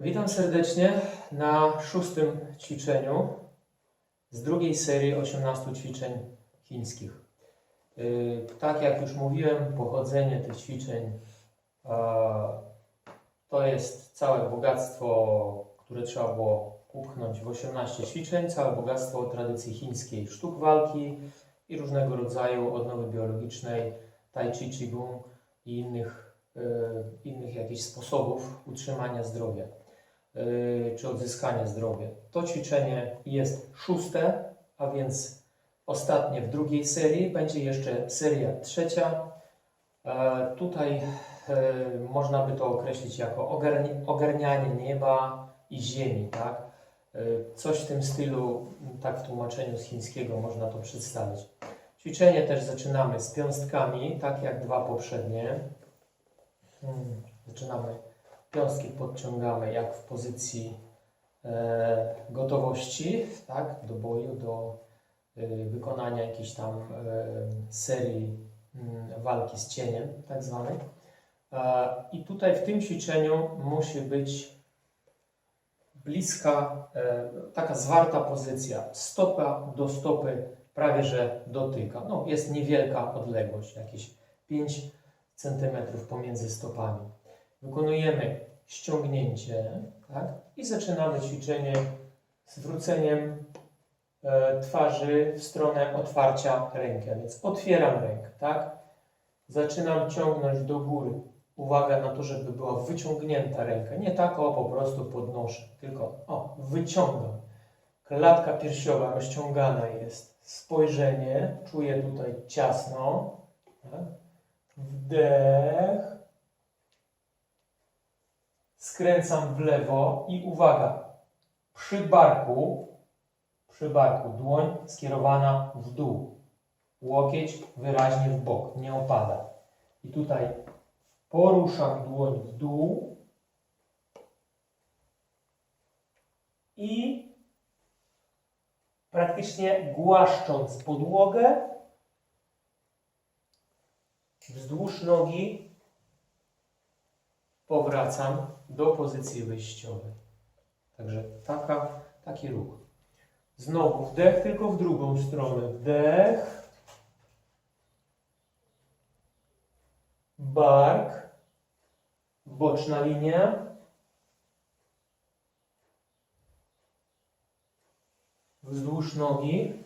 Witam serdecznie na szóstym ćwiczeniu z drugiej serii 18 ćwiczeń chińskich. Yy, Tak jak już mówiłem, pochodzenie tych ćwiczeń to jest całe bogactwo, które trzeba było upchnąć w 18 ćwiczeń, całe bogactwo tradycji chińskiej, sztuk walki i różnego rodzaju odnowy biologicznej, tai chi, qigong i innych, e, innych jakichś sposobów utrzymania zdrowia czy odzyskania zdrowia. To ćwiczenie jest szóste, a więc ostatnie w drugiej serii. Będzie jeszcze seria trzecia. E, tutaj e, można by to określić jako ogarni, ogarnianie nieba i ziemi, tak? E, coś w tym stylu, tak w tłumaczeniu z chińskiego można to przedstawić. Ćwiczenie też zaczynamy z piąstkami, tak jak dwa poprzednie. Hmm, Zaczynamy Piąstki podciągamy jak w pozycji e, gotowości, tak, do boju, do e, wykonania jakiejś tam e, serii mm, walki z cieniem, tak zwanej. I tutaj w tym ćwiczeniu musi być bliska, taka zwarta pozycja, stopa do stopy prawie że dotyka. No, jest niewielka odległość, jakieś 5 cm pomiędzy stopami. Wykonujemy ściągnięcie tak? i zaczynamy ćwiczenie zwróceniem e, twarzy w stronę otwarcia ręki. A więc otwieram rękę, tak? Zaczynam ciągnąć do góry. Uwaga na to, żeby była wyciągnięta ręka. Nie tak o, po prostu podnoszę, tylko o, wyciągam. Klatka piersiowa rozciągana jest. Spojrzenie, czuję tutaj ciasno. Tak? Wdech skręcam w lewo i uwaga, przy barku, przy barku dłoń skierowana w dół, łokieć wyraźnie w bok, nie opada. I tutaj poruszam dłoń w dół i praktycznie głaszcząc podłogę wzdłuż nogi powracam do pozycji wyjściowej. Także taka, taki ruch. Znowu wdech, tylko w drugą stronę. Wdech. Bark. Boczna linia. Wzdłuż nogi.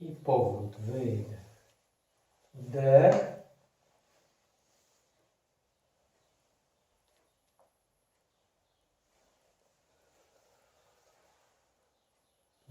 I powrót. Wydech. Wdech.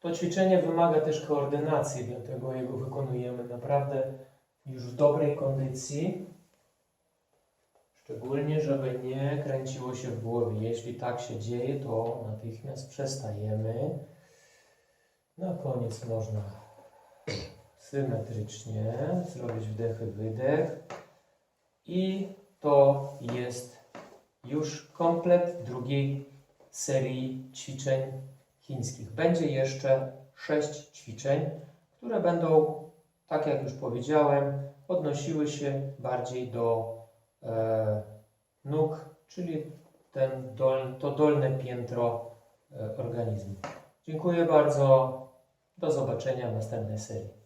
To ćwiczenie wymaga też koordynacji, dlatego jego wykonujemy naprawdę już w dobrej kondycji. Szczególnie, żeby nie kręciło się w głowie. Jeśli tak się dzieje, to natychmiast przestajemy. Na koniec można symetrycznie zrobić wdech i wydech. I to jest już komplet drugiej serii ćwiczeń chińskich. Będzie jeszcze sześć ćwiczeń, które będą, tak jak już powiedziałem, odnosiły się bardziej do e, nóg, czyli ten dol, to dolne piętro e, organizmu. Dziękuję bardzo. Do zobaczenia w następnej serii.